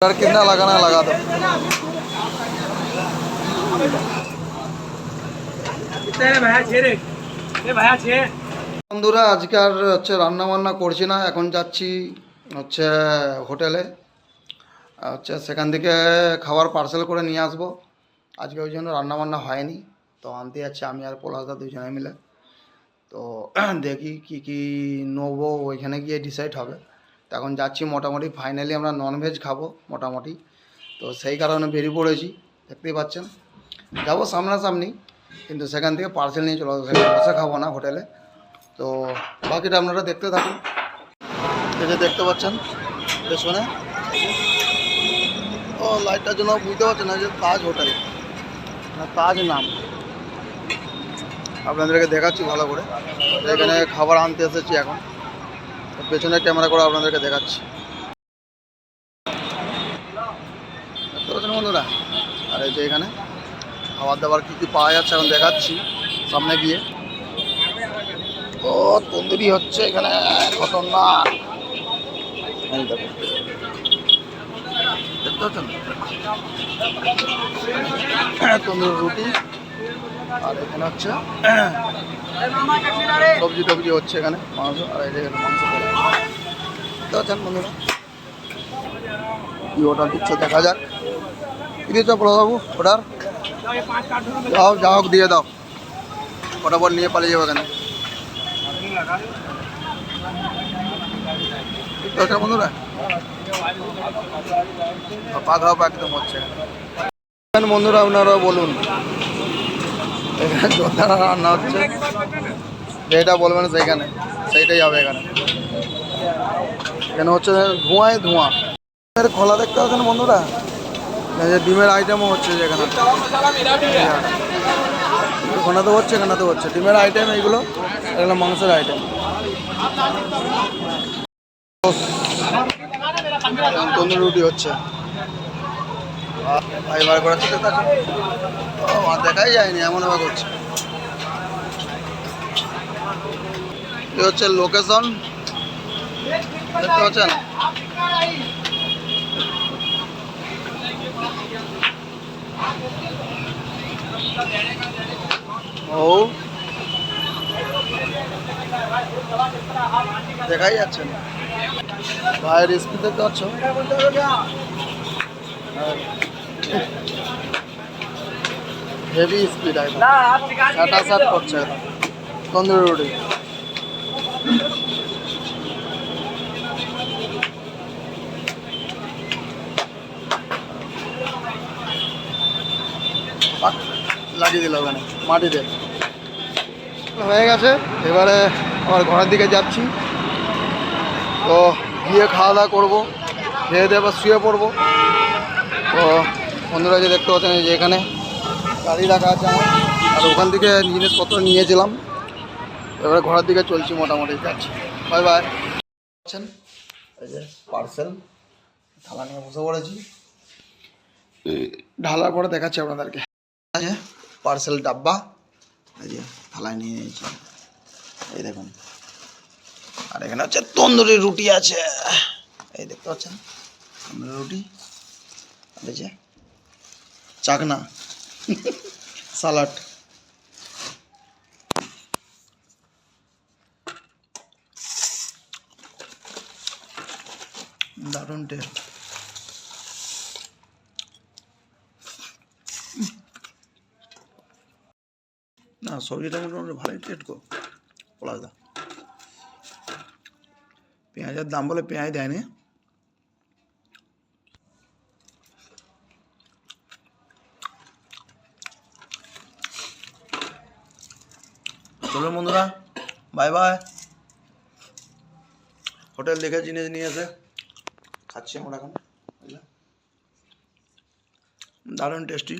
और कितना लगाना है, लगा दो तेरे भैया छे रे ए भैया छे বন্ধুরা আজকে আর হচ্ছে রান্না বান্না করছি না এখন যাচ্ছি হচ্ছে হোটেলে আর হচ্ছে সেখান থেকে খাবার পার্সেল করে নিয়ে আসবো আজকে ওই জন্য রান্না বান্না হয়নি তো আনতে যাচ্ছি আমি আর পলাশদা দুজনে মিলে তো দেখি কি কি নেবো ওইখানে গিয়ে ডিসাইড হবে তো এখন যাচ্ছি মোটামুটি ফাইনালি আমরা ননভেজ খাব মোটামুটি। তো সেই কারণে বেরিয়ে পড়েছি, দেখতেই পাচ্ছেন। যাব সামনাসামনি, কিন্তু সেখান থেকে পার্সেল নিয়ে চলে সেখানে বসে খাব না হোটেলে তো বাকিটা আপনারা দেখতে থাকুন। এই যে দেখতে পাচ্ছেন, পেছনে। ও লাইটটার জন্য বুঝতে পারছেন না যে তাজ হোটেল তাজ নাম। আপনাদেরকে দেখাচ্ছি ভালো করে। এখানে খাবার আনতে এসেছি এখন। পেছনে ক্যামেরা করে আপনাদেরকে দেখাচ্ছি। দেখতে পাচ্ছেন বন্ধুরা? আর এই যে এখানে খাবার দাবার কী কী পাওয়া যাচ্ছে এখন দেখাচ্ছি সামনে গিয়ে। ও তন্দুরি হচ্ছে এখানে, খতরনাক। দেখতে পাচ্ছেন? তন্দুরি রুটি। আর এখানে হচ্ছে সবজি টবজি হচ্ছে এখানে মাংস আর এই এখানে মাংস আছেন বন্ধুরা কি অর্ডার দিচ্ছে দেখা যাক। কি দিয়েছ প্রভাবু অর্ডার যাও যা হোক দিয়ে দাও। ফটাফট নিয়ে পালিয়ে যাব এখানে। বন্ধুরা পাখাও একদম হচ্ছে। বন্ধুরা আপনারা বলুন। এখানে রান্না হচ্ছে যেটা বলবেন সেইখানে, সেইটাই হবে এখানে। এখানে হচ্ছে ধোঁয়ায় ধোঁয়া। খোলা দেখতে পাচ্ছেন বন্ধুরা? ডিমের আইটেমও হচ্ছে যেখানে। ওখানে তো হচ্ছে এখানে তো হচ্ছে। ডিমের আইটেম এইগুলো এগুলো মাংসের আইটেম তন্দুরি রুটি হচ্ছে। ভাই বার করাচ্ছে তো কাছে ও আর দেখাই যায়নি, এমন ভাবে করছে। এই হচ্ছে লোকেশন দেখতে পাচ্ছেন? ও। দেখাই যাচ্ছে না। ভাইয়ের স্পিড দেখতে পাচ্ছ? হেভি স্পিড একদম সাটা সাট করছে তন্দুরি রুটি। লাগিয়ে দিল ওখানে মাটিতে। হয়ে গেছে এবারে আমার ঘরের দিকে যাচ্ছি। তো গিয়ে খাওয়া দাওয়া করব খেয়ে দিয়ে আবার শুয়ে পড়ব। তো বন্ধুরা যে দেখতে পাচ্ছেন যে এখানে গাড়ি রাখা আছে আমার। আর ওখান থেকে জিনিসপত্র নিয়েছিলাম। এবারে ঘরের দিকে চলছি মোটামুটি, যাচ্ছি। Bye bye. আছেন? এই যে পার্সেল থালা নিয়ে বসে পড়েছি। ঢালার পরে দেখাচ্ছি আপনাদেরকে। পার্সেল ডাব্বা, এই যে থালায় নিয়ে নিয়েছি। এই দেখুন। আর এখানে হচ্ছে তন্দুরি রুটি আছে। এই দেখতে পাচ্ছেন? তন্দুরি রুটি। এই যে চাকনা। সালাড। দারুণ টেস্ট না, সবজিটা মোটামুটি ভালোই টেস্ট গো। পেঁয়াজের দাম বলে পেঁয়াজ দেয়নি। চলুন বন্ধুরা বাই বাই হোটেল দেখে জিনিস নিয়ে এসে খাচ্ছি আমরা এখন? দারুণ টেস্টি